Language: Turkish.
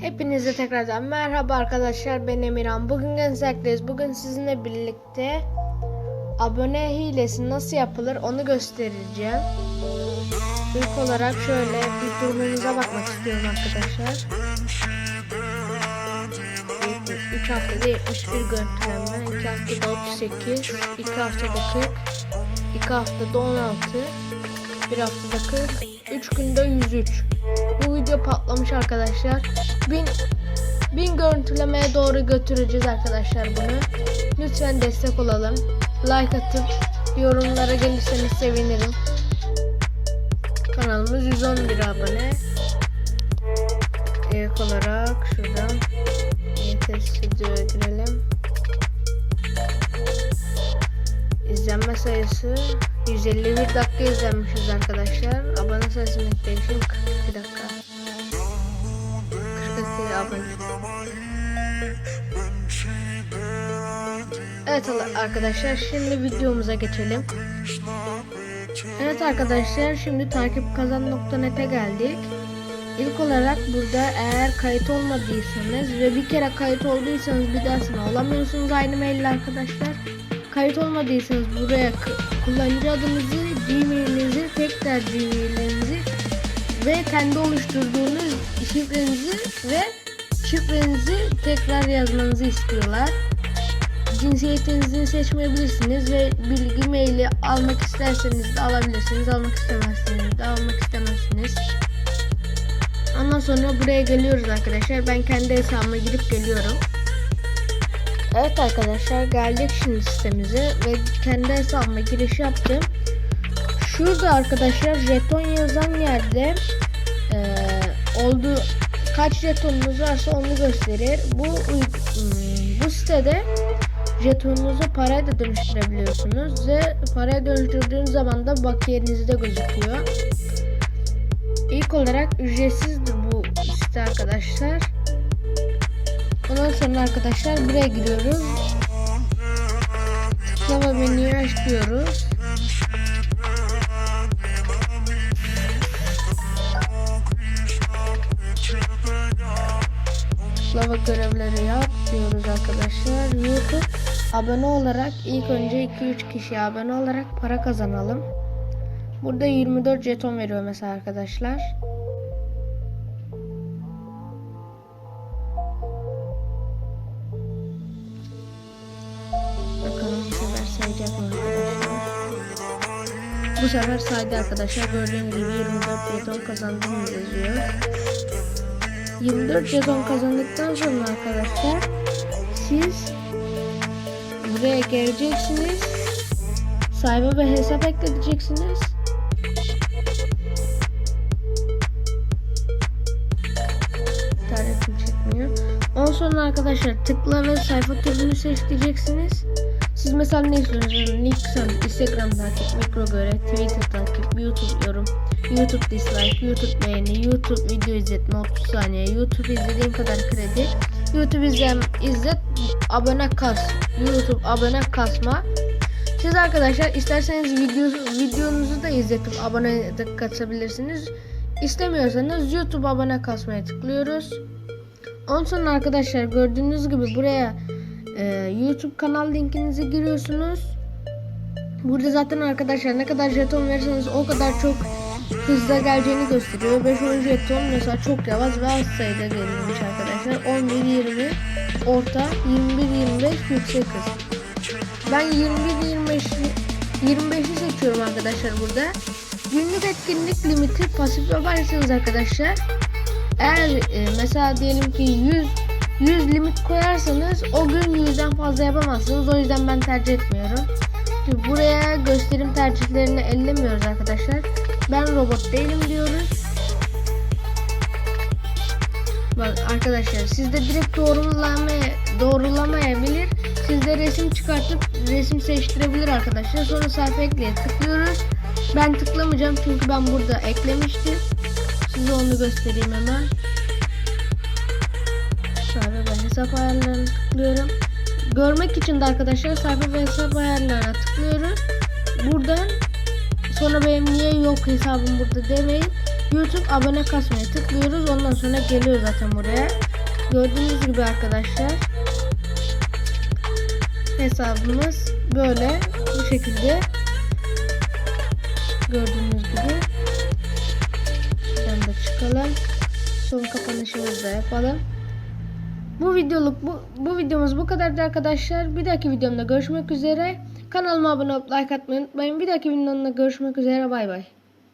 Hepinize tekrardan merhaba arkadaşlar ben Emirhan. Bugün Gensak'tayız. Bugün sizinle birlikte abone hilesi nasıl yapılır onu göstereceğim. İlk olarak şöyle bir durumumuza bakmak istiyorum arkadaşlar. 3 haftada 71 görüntülenme, 2 haftada 38, 2 haftada 40, 2 haftada 16, 1 haftada 40, 3 günde 103. Bu video patlamış arkadaşlar. 1000 1000 görüntülemeye doğru götüreceğiz arkadaşlar bunu. Lütfen destek olalım. Like atıp yorumlara gelirseniz sevinirim. Kanalımız 111 abone. İlk olarak şuradan YT Studio'ya girelim. İzlenme sayısı 151 dakika izlenmişiz arkadaşlar. Abone sayısı netleşim 42 dakika. 42 abone. Evet arkadaşlar şimdi videomuza geçelim. Evet arkadaşlar şimdi takip kazan.net'e geldik. İlk olarak burada eğer kayıt olmadıysanız ve bir kere kayıt olduysanız bir daha sonra olamıyorsunuz aynı maille arkadaşlar. Kayıt olmadıysanız buraya kullanıcı adınızı, gmailinizi, tekrar gmailinizi ve kendi oluşturduğunuz şifrenizi ve şifrenizi tekrar yazmanızı istiyorlar. Cinsiyetinizi seçmeyebilirsiniz ve bilgi maili almak isterseniz de alabilirsiniz. Almak istemezseniz de almak istemezsiniz. Ondan sonra buraya geliyoruz arkadaşlar. Ben kendi hesabıma girip geliyorum. Evet arkadaşlar geldik şimdi sitemize ve kendi hesabıma giriş yaptım. Şurada arkadaşlar jeton yazan yerde e, oldu kaç jetonunuz varsa onu gösterir. Bu hmm, bu sitede jetonunuzu paraya da dönüştürebiliyorsunuz ve paraya dönüştürdüğünüz zaman da bakiyenizde gözüküyor. İlk olarak ücretsizdir bu site arkadaşlar. Ondan sonra arkadaşlar buraya giriyoruz. Tıklama menüyü açıyoruz. Tıklama görevleri yap diyoruz arkadaşlar. YouTube abone olarak ilk önce 2-3 kişi abone olarak para kazanalım. Burada 24 jeton veriyor mesela arkadaşlar. Sayacak mı? Bu sefer saydı arkadaşlar. Gördüğünüz gibi 24 jeton kazandığımız yazıyor. 24 jeton kazandıktan sonra arkadaşlar siz buraya geleceksiniz. Sayfa ve hesap ekleteceksiniz. İnternetim çekmiyor. Ondan sonra arkadaşlar tıkla ve sayfa türünü seç diyeceksiniz. Siz mesela ne istiyorsunuz? Nixon, Instagram takip, mikro göre, Twitter takip, YouTube yorum, YouTube dislike, YouTube beğeni, YouTube video izletme 30 saniye, YouTube izlediğin kadar kredi, YouTube izlem, izlet, abone kas, YouTube abone kasma. Siz arkadaşlar isterseniz video, videonuzu da izletip abone de kasabilirsiniz. İstemiyorsanız YouTube abone kasmaya tıklıyoruz. Ondan sonra arkadaşlar gördüğünüz gibi buraya e, YouTube kanal linkinizi giriyorsunuz. Burada zaten arkadaşlar ne kadar jeton verirseniz o kadar çok hızla geleceğini gösteriyor. 5-10 jeton mesela çok yavaş ve az sayıda gelmiş arkadaşlar. 11-20 orta, 21-25 yüksek hız. Ben 21-25 25'i seçiyorum arkadaşlar burada. Günlük etkinlik limiti pasif yaparsanız arkadaşlar eğer e, mesela diyelim ki 100 100 limit koyarsanız o gün 100'den fazla yapamazsınız. O yüzden ben tercih etmiyorum. Şimdi buraya gösterim tercihlerini ellemiyoruz arkadaşlar. Ben robot değilim diyoruz. Bak arkadaşlar sizde direkt doğrulamaya doğrulamayabilir. Sizde resim çıkartıp resim seçtirebilir arkadaşlar. Sonra sayfa ekleye tıklıyoruz. Ben tıklamayacağım çünkü ben burada eklemiştim. Size onu göstereyim hemen. Hesap ayarlarına tıklıyorum. Görmek için de arkadaşlar sayfa ve hesap ayarlarına tıklıyoruz. Buradan sonra benim niye yok hesabım burada demeyin. YouTube abone kasmaya tıklıyoruz. Ondan sonra geliyor zaten buraya. Gördüğünüz gibi arkadaşlar. Hesabımız böyle bu şekilde. Gördüğünüz gibi. Şuradan da çıkalım. Son kapanışımızı da yapalım. Bu videoluk bu, bu videomuz bu kadardı arkadaşlar. Bir dahaki videomda görüşmek üzere. Kanalıma abone olup like atmayı unutmayın. Bir dahaki videomda görüşmek üzere. Bay bay.